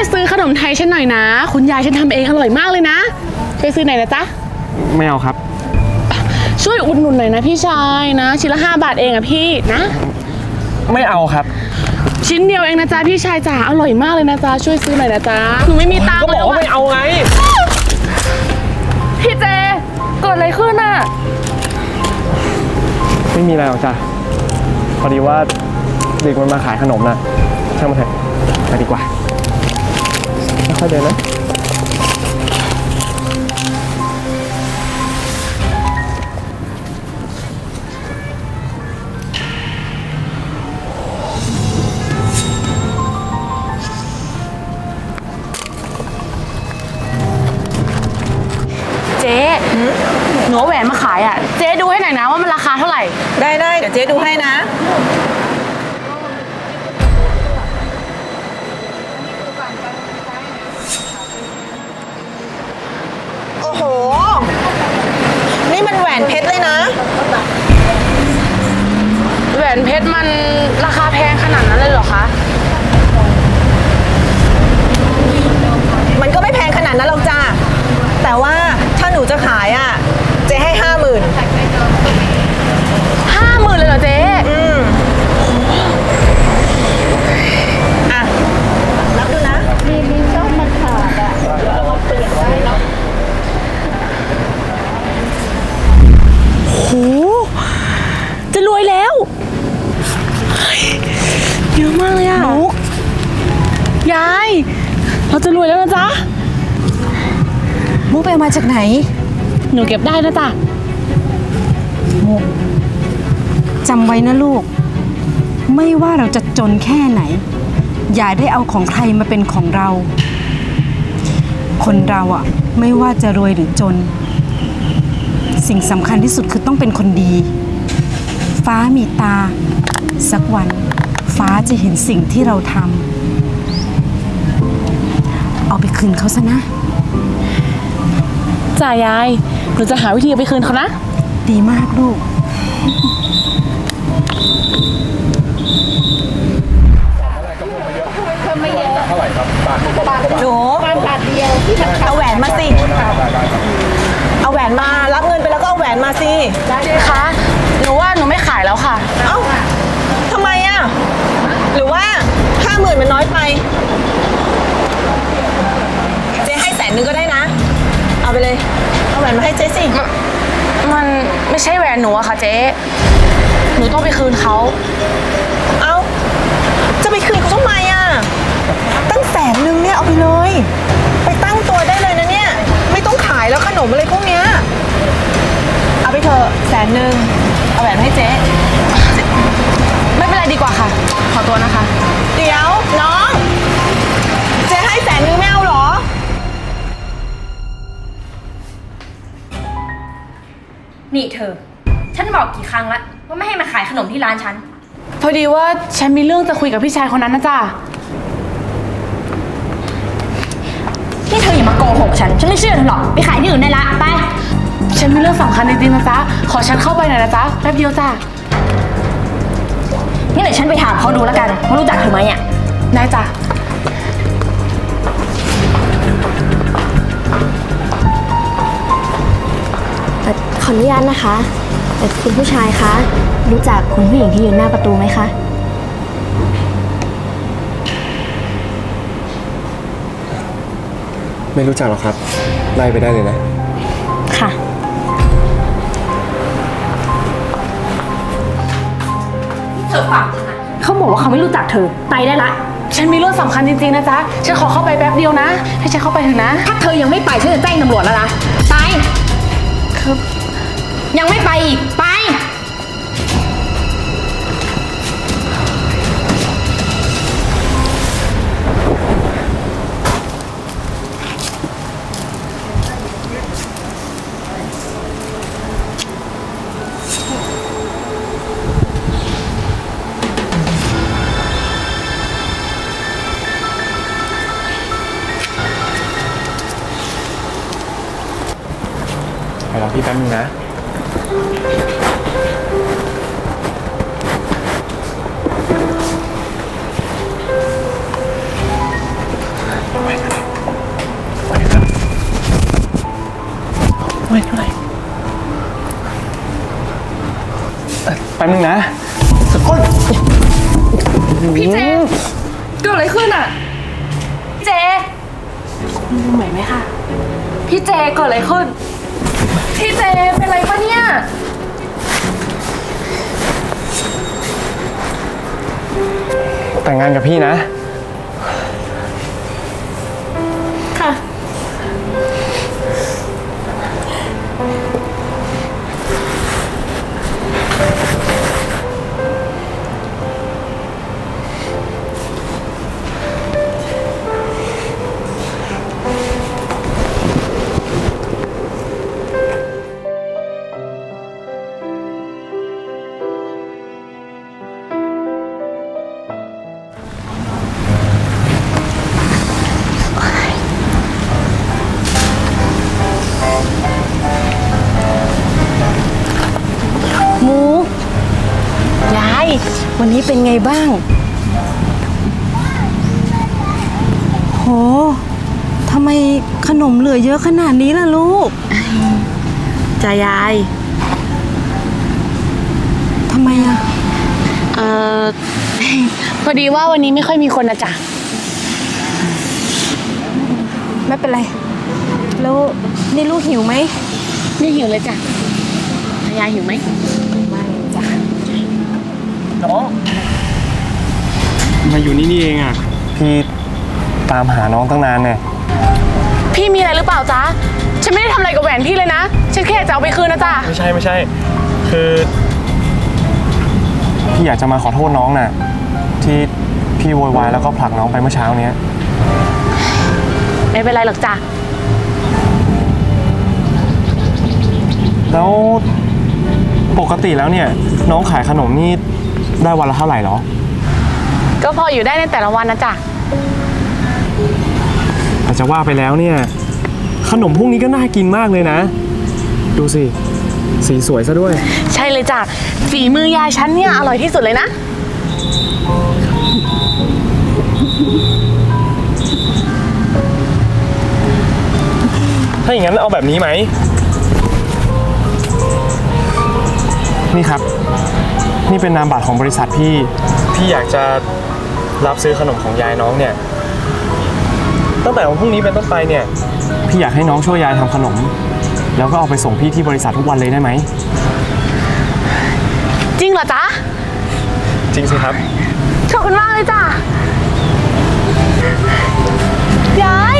วยซื้อขนมไทยฉันหน่อยนะ คุณยายฉันทำเองอร่อยมากเลยนะ ช่วยซื้อหน่อยนะจ๊ะ ไม่เอาครับ ช่วยอุดหนุนหน่อยนะพี่ชายนะ ชิ้นละ 5 บาทเองอะพี่นะ ไม่เอาครับ ชิ้นเดียวเองนะจ๊ะพี่ชายจ๋าอร่อยมากเลยนะจ๊ะช่วยซื้อหน่อยนะจ๊ะหนูไม่มีตังค์ก็บอกว่าเลยไม่เอาไง พี่เจเกิดอะไรขึ้นอะไม่มีอะไรหรอกจ้ะพอดีว่าเด็กมันมาขายขนมนะช่างมันเถอะไปดีกว่า ค่อยๆเดินนะเจ๊หนูเอาแหวนมาขายอะเจ๊ดูให้หน่อยนะว่ามันราคาเท่าไหร่ ได้ได้เดี๋ยวเจ๊ดูให้นะ โอ้โห นี่มันแห วนเพชรเลยนะ แหวนเพชรมันราคาแพงขนาดนั้นเลยเหรอคะ มันก็ไม่แพงขนาดนั้นหรอกจ้าแต่ว่าถ้าหนูจะขายอะ วยแล้วนะจ๊ะ มุกไปเอามาจากไหน หนูเก็บได้นะจ๊ะจำไว้นะลูก ไม่ว่าเราจะจนแค่ไหน อย่าได้เอาของใครมาเป็นของเรา คนเราอะไม่ว่าจะรวยหรือจน สิ่งสำคัญที่สุดคือต้องเป็นคนดี ฟ้ามีตา สักวัน ฟ้าจะเห็นสิ่งที่เราทำเอา ไปคืนเขาซะนะ จ่ายายหนูจะหาวิธีเอาไปคืนเขานะ ดีมากลูก หนูเอาแหวนมาสิ เอาแหวนมา รับเงินไปแล้วก็เอาแหวนมาสิเจ๊คะ หนูว่าหนูไม่ขายแล้วค่ะ เอ้าทำไมอะ หรือว่าห้าหมื่นมันน้อยไปเจ๊ให้แส นนึงก็ได้นะ เอาไปเลย เอาแหวนมาให้เจ๊สิมันไม่ใช่แหวนหนูอะค่ะเจ๊ หนูต้องไปคืนเขา เอาจะไปคืนเขาทำไมอะตั้งแสนนึงเนี่ยเอาไปเลย ไปตั้งตัวได้เลยนะเนี่ย ไม่ต้องขายแล้วขนมอะไรพวกเนี้ย เอาไปเถอะแสนนึงเอาแหวนมาให้เจ๊ ไม่เป็นไรดีกว่าค่ะ ขอตัวนะคะ นี่เธอ ฉันบอกกี่ครั้งแล้วว่าไม่ให้มาขายขนมที่ร้านฉัน พอดีว่าฉันมีเรื่องจะคุยกับพี่ชายคนนั้นนะจ๊ะ นี่เธออย่ามาโกหกฉัน ฉันไม่เชื่อเธอหรอก ไปขายที่อื่นได้ละ ไป ฉันมีเรื่องสำคัญจริงๆนะจ๊ะ ขอฉันเข้าไปหน่อยนะจ๊ะ แป๊บเดียวจ้ะงั้นเดี๋ยวฉันไปถามเขาดูแล้วกันว่ารู้จักเธอไหมอะ ได้จ้ะ อ่อขออนุญาตนะคะเอ่อคุณผู้ชายคะ รู้จักคุณผู้หญิงที่ยืนหน้าประตูไหมคะ ไม่รู้จักหรอกครับ ไล่ไปได้เลยนะ ค่ะ เธอฟังฉันนะเขาบอกว่าเขาไม่รู้จักเธอ ไปได้ละ ฉันมีเรื่องสำคัญจริงๆนะจ๊ะ ฉันขอเข้าไปแป๊บเดียวนะ ให้ฉันเข้าไปเถอะนะ ถ้าเธอยังไม่ไปฉันจะแจ้งตำรวจแล้วนะ ไปคือ ยังไม่ไปอีก ไป ไปรอพี่แป๊บนึงนะ เหมือนไหมคะพี่เจเกิดอะไรขึ้น พี่เจเป็นอะไรปะเนี่ย แต่งงานกับพี่นะ วันนี้เป็นไงบ้าง โหทำไมขนมเหลือเยอะขนาดนี้ล่ะลูกจ้ายาย ทำไมอะเอ่อ พอดีว่าวันนี้ไม่ค่อยมีคนนะจ๊ะ ไม่เป็นไร แล้วนี่ลูกหิวไหมไม่หิวเลยจ้ะยายหิวไหมไม่จ้ะ น้องมาอยู่นี่นี่เองอะพี่ตามหาน้องตั้งนานเนี่ยพี่มีอะไรหรือเปล่าจ๊ะ ฉันไม่ได้ทำอะไรกับแหวนพี่เลยนะ ฉันแค่จะเอาไปคืนนะจ๊ะ ไม่ใช่ไม่ใช่ คือพี่อยากจะมาขอโทษน้องน่ะที่พี่โวยวายแล้วก็ผลักน้องไปเมื่อเช้าเนี้ยไม่เป็นไรหรอกจ้ะ แล้วปกติแล้วเนี่ย น้องขายขนมนี่ ได้วันละเท่าไหร่หรอ ก็พออยู่ได้ในแต่ละวันนะจ๊ะ แต่จะว่าไปแล้วเนี่ย ขนมพวกนี้ก็น่ากินมากเลยนะ ดูสิ สีสวยซะด้วย ใช่เลยจ้ะ ฝีมือยายฉันเนี่ยอร่อยที่สุดเลยนะ ถ้าอย่างนั้นเอาแบบนี้ไหม นี่ครับ นี่เป็นนามบัตรของบริษัทพี่ พี่อยากจะรับซื้อขนมของยายน้องเนี่ย ตั้งแต่วันพรุ่งนี้เป็นต้นไปเนี่ย พี่อยากให้น้องช่วยยายทำขนม แล้วก็เอาไปส่งพี่ที่บริษัททุกวันเลยได้ไหม จริงเหรอจ๊ะ จริงสิครับ ขอบคุณมากเลยจ้ะ ยาย